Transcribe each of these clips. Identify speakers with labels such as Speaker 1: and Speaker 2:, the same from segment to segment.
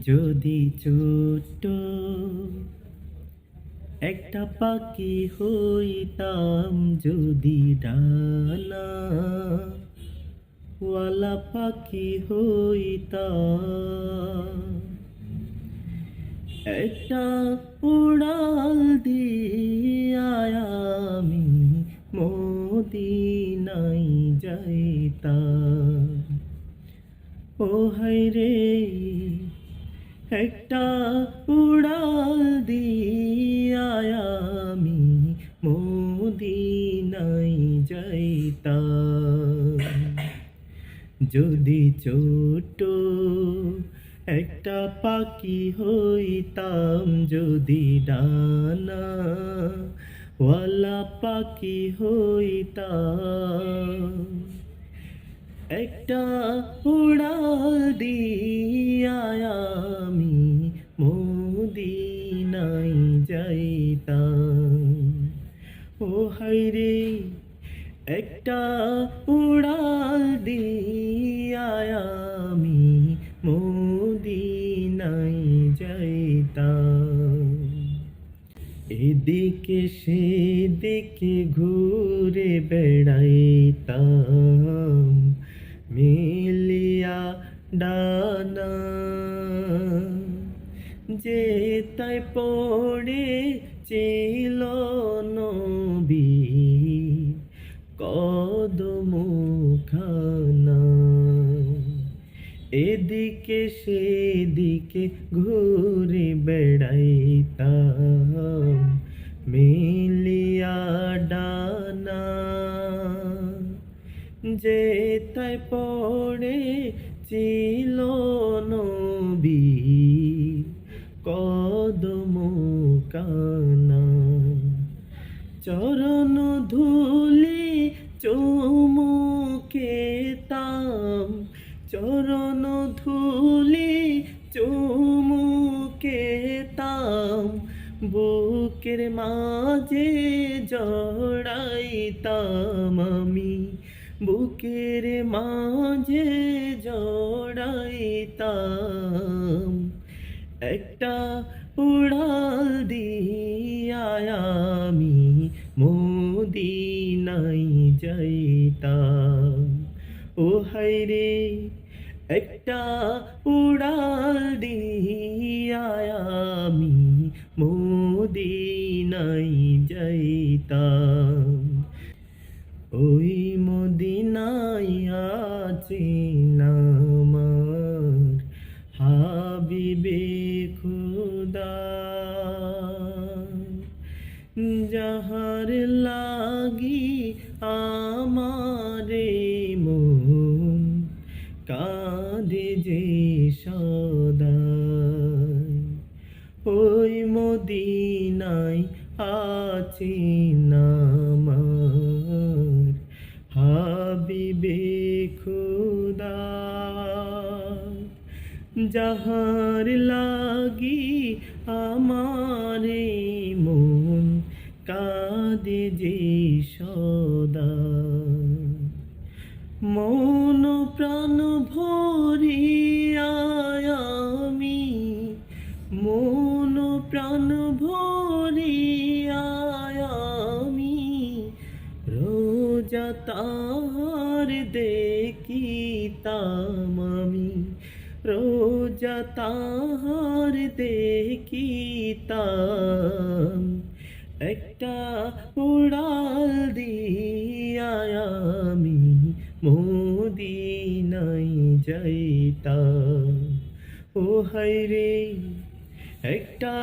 Speaker 1: যদি ছোট একটা পাখি হইতাম, যদি ডানা পাখি হইতাম, একটা উড়াল দিয়া আমি মদিনাই যাইতাম। ও হাই রে একটা উড়াল দিয়া আমি মদিনাই যাইতাম। যদি ছোট একটা পাখি হইতাম, যদি ডানা ওয়ালা পাখি হইতাম একটা উড়াল দিয়া আমি মদিনাই যাইতাম। ও হাইরে একটা উড়াল দিয়া আমি মদিনাই যাইতাম। এদিকে সেদিকে ঘুরে বেড়াইতাম। মিলিয়া ডানা যে তাই পড়ে ছিল নবী। কদমখানা এদিকে সেদিকে ঘুরে বেড়াইতাম। মিলিয়া যে তাই পড়ে ছিল নবী, কদম কানা। চরণ ধুলি চুমুকে তাম চরণ ধুলি চুমুকে তাম বুকের মাঝে জড়াইতাম আমি। বুকের মাঝে জড়াইতাম। একটা উড়াল দিয়া আমি মদিনাই যাইতাম। ও হাইরে একটা উড়াল দিয়া আমি মদিনাই যাইতাম। যাহার লাগি আমারে মন কাঁদে যে সদা। ওই মদিনায় আছি নামার যাহার লাগি আমারে মন কাঁদে যে সদা। মন প্রাণ ভরিয়া আমি, মন প্রাণ ভরিয়া আমি, রোজা তাহার দেখিতাম আমি। রোজা তাহার দেখিতাম একটা উড়াল দিয়া আমি মদিনাই যাইতাম ও হাইরে একটা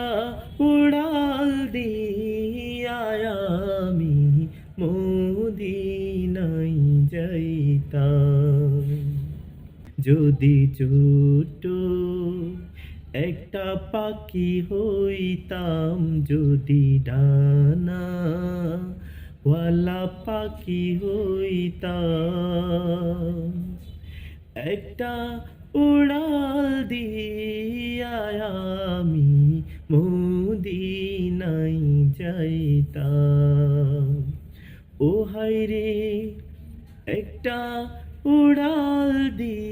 Speaker 1: উড়াল দিয়া যদি ছোট একটা পাখি হইতাম যদি ডানা পাখি হইতাম। একটা উড়াল দিয়া আমি মদিনাই যাইতাম। ও হাই রে একটা উড়াল দিয়া